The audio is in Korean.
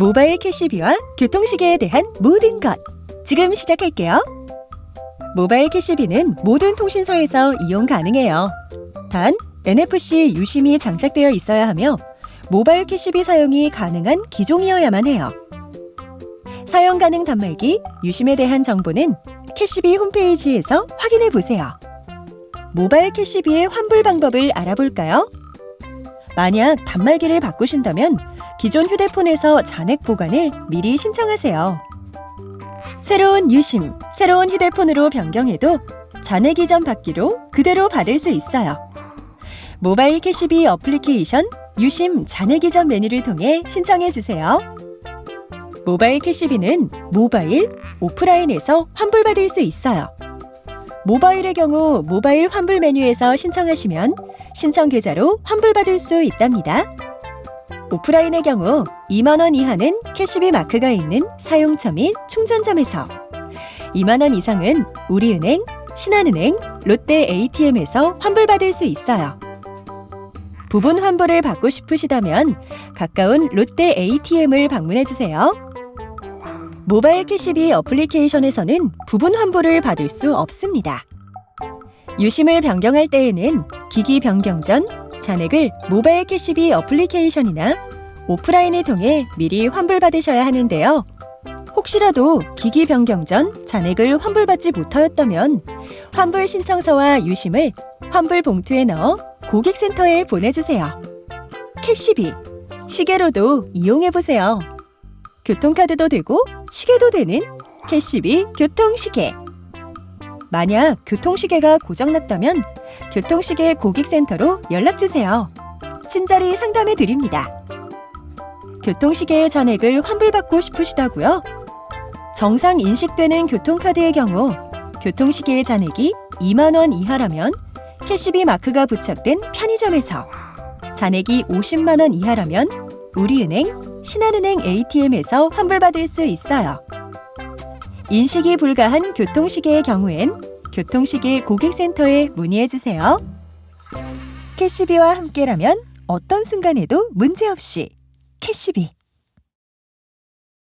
모바일 캐시비와 교통시계에 대한 모든 것 지금 시작할게요. 모바일 캐시비는 모든 통신사에서 이용 가능해요. 단 NFC 유심이 장착되어 있어야 하며 모바일 캐시비 사용이 가능한 기종이어야만 해요. 사용 가능 단말기 유심에 대한 정보는 캐시비 홈페이지에서 확인해 보세요. 모바일 캐시비의 환불 방법을 알아볼까요? 만약 단말기를 바꾸신다면 기존 휴대폰에서 잔액 보관을 미리 신청하세요. 새로운 유심, 새로운 휴대폰으로 변경해도 잔액 이전 받기로 그대로 받을 수 있어요. 모바일 캐시비 어플리케이션 유심 잔액 이전 메뉴를 통해 신청해 주세요. 모바일 캐시비는 모바일, 오프라인에서 환불받을 수 있어요. 모바일의 경우 모바일 환불 메뉴에서 신청하시면 신청 계좌로 환불받을 수 있답니다. 오프라인의 경우 2만 원 이하는 캐시비 마크가 있는 사용처 및 충전점에서 2만 원 이상은 우리은행, 신한은행, 롯데 ATM에서 환불받을 수 있어요. 부분 환불을 받고 싶으시다면 가까운 롯데 ATM을 방문해 주세요. 모바일 캐시비 어플리케이션에서는 부분 환불을 받을 수 없습니다. 유심을 변경할 때에는 기기 변경 전 잔액을 모바일 캐시비 어플리케이션이나 오프라인을 통해 미리 환불받으셔야 하는데요. 혹시라도 기기 변경 전 잔액을 환불받지 못하였다면 환불 신청서와 유심을 환불 봉투에 넣어 고객센터에 보내주세요. 캐시비 시계로도 이용해 보세요. 교통카드도 되고 시계도 되는 캐시비 교통시계. 만약 교통시계가 고장났다면 교통시계 고객센터로 연락주세요. 친절히 상담해 드립니다. 교통시계의 잔액을 환불받고 싶으시다고요? 정상 인식되는 교통카드의 경우 교통시계의 잔액이 2만 원 이하라면 캐시비 마크가 부착된 편의점에서 잔액이 50만 원 이하라면 우리은행, 신한은행 ATM에서 환불받을 수 있어요. 인식이 불가한 교통시계의 경우엔 교통시계 고객센터에 문의해 주세요. 캐시비와 함께라면 어떤 순간에도 문제없이 캐시비